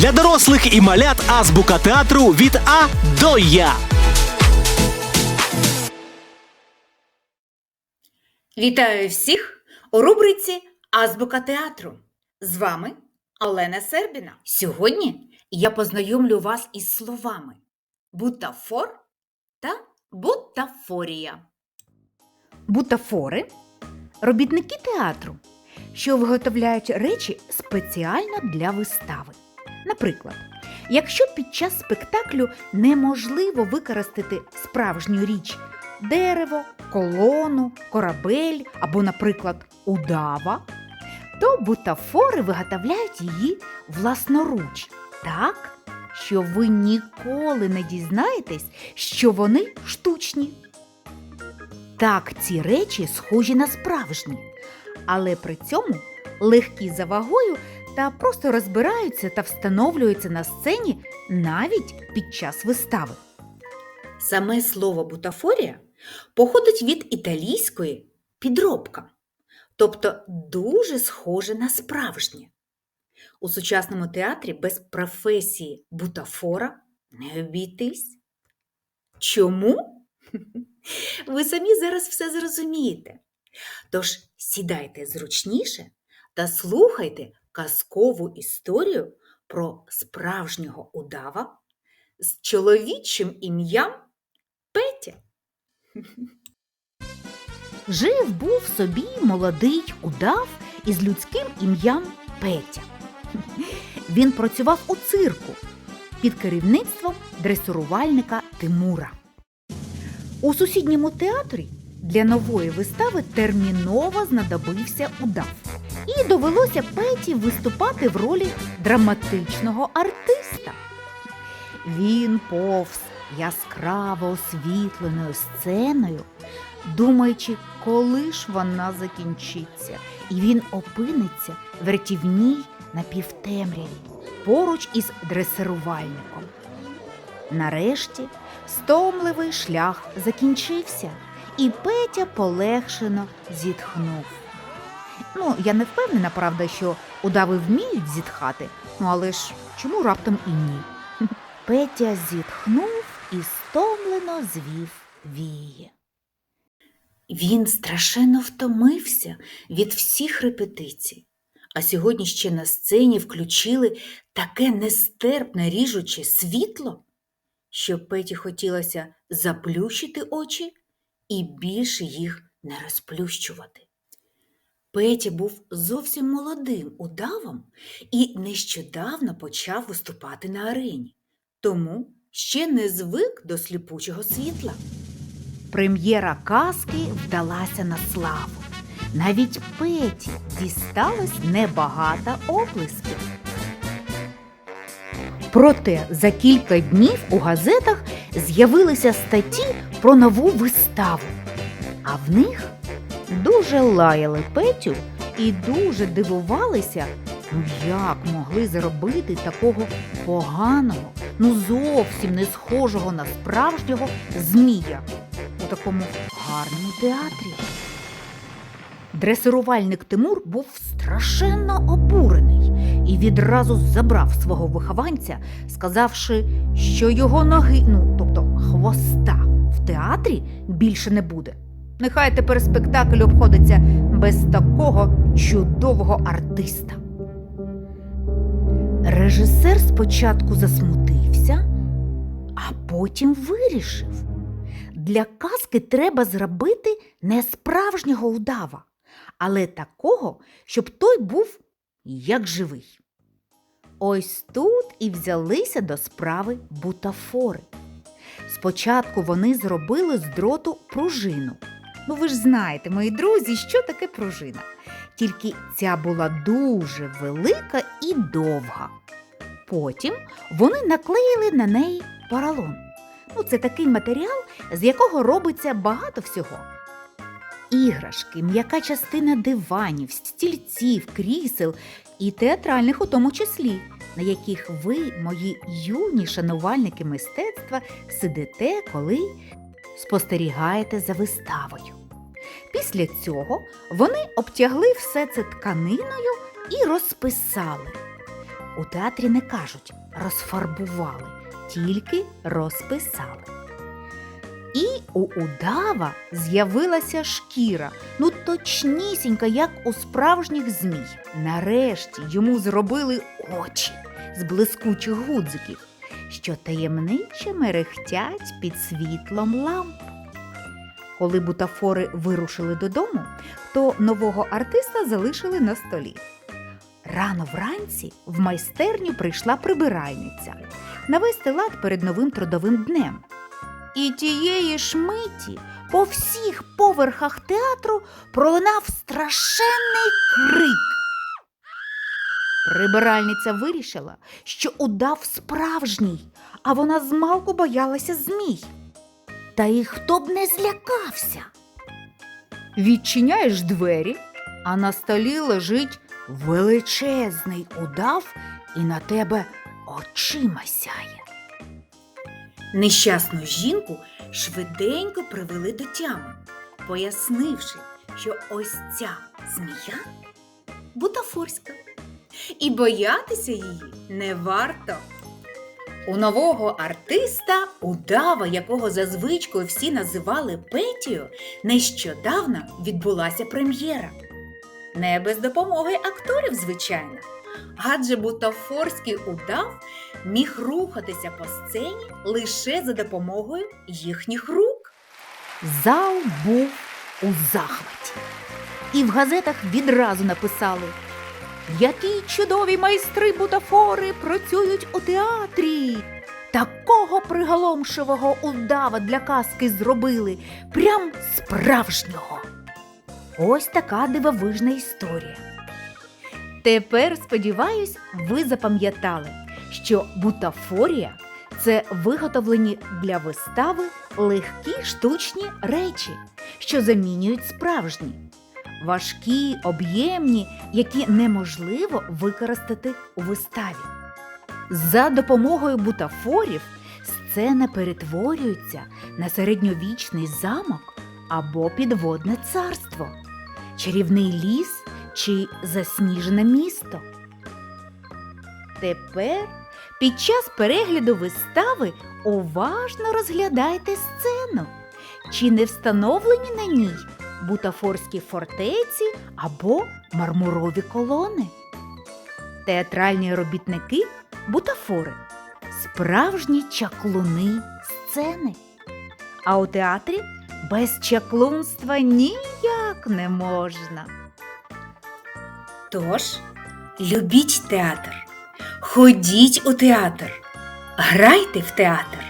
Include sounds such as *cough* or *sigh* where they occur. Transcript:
Для дорослих і малят азбука театру від А до Я. Вітаю всіх у рубриці Азбука театру. З вами Олена Сербіна. Сьогодні я познайомлю вас із словами бутафор та бутафорія. Бутафори робітники театру, що виготовляють речі спеціально для вистави. Наприклад, якщо під час спектаклю неможливо використати справжню річ дерево, колону, корабель або, наприклад, удава, то бутафори виготовляють її власноруч так, що ви ніколи не дізнаєтесь, що вони штучні. Так, ці речі схожі на справжні, але при цьому легкі за вагою та просто розбираються та встановлюються на сцені навіть під час вистави. Саме слово бутафорія походить від італійської підробка, тобто дуже схоже на справжнє. У сучасному театрі без професії бутафора не обійтись. Чому? *laughs* Ви самі зараз все зрозумієте. Тож сідайте зручніше та слухайте казкову історію про справжнього удава з чоловічим ім'ям Петя. Жив був собі молодий удав із людським ім'ям Петя. Він працював у цирку під керівництвом дресурувальника Тимура. У сусідньому театрі для нової вистави терміново знадобився удав. І довелося Петі виступати в ролі драматичного артиста. Він повз яскраво освітленою сценою, думаючи, коли ж вона закінчиться, і він опиниться в рятівній напівтемряві поруч із дресирувальником. Нарешті стомливий шлях закінчився, і Петя полегшено зітхнув. Ну, я не впевнена, правда, що удави вміють зітхати, ну але ж чому раптом і ні? *laughs* Петя зітхнув і стомлено звів вії. Він страшенно втомився від всіх репетицій. А сьогодні ще на сцені включили таке нестерпне ріжуче світло, що Петі хотілося заплющити очі і більше їх не розплющувати. Петя був зовсім молодим удавом і нещодавно почав виступати на арені, тому ще не звик до сліпучого світла. Прем'єра казки вдалася на славу. Навіть Петі дісталось небагато оплесків. Проте за кілька днів у газетах з'явилися статті про нову виставу, а в них дуже лаяли Петю і дуже дивувалися, ну як могли зробити такого поганого, ну зовсім не схожого на справжнього змія у такому гарному театрі. Дресирувальник Тимур був страшенно обурений і відразу забрав свого вихованця, сказавши, що його ноги, ну тобто хвоста, в театрі більше не буде. Нехай тепер спектакль обходиться без такого чудового артиста. Режисер спочатку засмутився, а потім вирішив. Для казки треба зробити не справжнього удава, але такого, щоб той був як живий. Ось тут і взялися до справи бутафори. Спочатку вони зробили з дроту пружину. Ну, ви ж знаєте, мої друзі, що таке пружина. Тільки ця була дуже велика і довга. Потім вони наклеїли на неї поролон. Ну, це такий матеріал, з якого робиться багато всього. Іграшки, м'яка частина диванів, стільців, крісел і театральних у тому числі, на яких ви, мої юні шанувальники мистецтва, сидите, коли спостерігаєте за виставою. Після цього вони обтягли все це тканиною і розписали. У театрі не кажуть розфарбували, тільки розписали. І у удава з'явилася шкіра, ну точнісінька, як у справжніх змій. Нарешті йому зробили очі з блискучих гудзиків, що таємниче мерехтять під світлом ламп. Коли бутафори вирушили додому, то нового артиста залишили на столі. Рано вранці в майстерню прийшла прибиральниця навести лад перед новим трудовим днем. І тієї ж миті по всіх поверхах театру пролунав страшенний крик. Прибиральниця вирішила, що удав справжній, а вона змалку боялася змій. Та й хто б не злякався. Відчиняєш двері, а на столі лежить величезний удав і на тебе очима сяє. Нещасну жінку швиденько привели до тями, пояснивши, що ось ця змія бутафорська, і боятися її не варто. У нового артиста, удава, якого за звичкою всі називали Петію, нещодавно відбулася прем'єра. Не без допомоги акторів, звичайно. Адже бутафорський удав міг рухатися по сцені лише за допомогою їхніх рук. Зал був у захваті. І в газетах відразу написали: Які чудові майстри бутафори працюють у театрі. Такого приголомшивого удава для казки зробили, прям справжнього. Ось така дивовижна історія. Тепер, сподіваюсь, ви запам'ятали, що бутафорія це виготовлені для вистави легкі штучні речі, що замінюють справжні, важкі, об'ємні, які неможливо використати у виставі. За допомогою бутафорів сцена перетворюється на середньовічний замок або підводне царство, чарівний ліс чи засніжене місто. Тепер під час перегляду вистави уважно розглядайте сцену, чи не встановлені на ній бутафорські фортеці або мармурові колони. Театральні робітники бутафори справжні чаклуни сцени. А у театрі без чаклунства ніяк не можна. Тож, любіть театр, ходіть у театр, грайте в театр.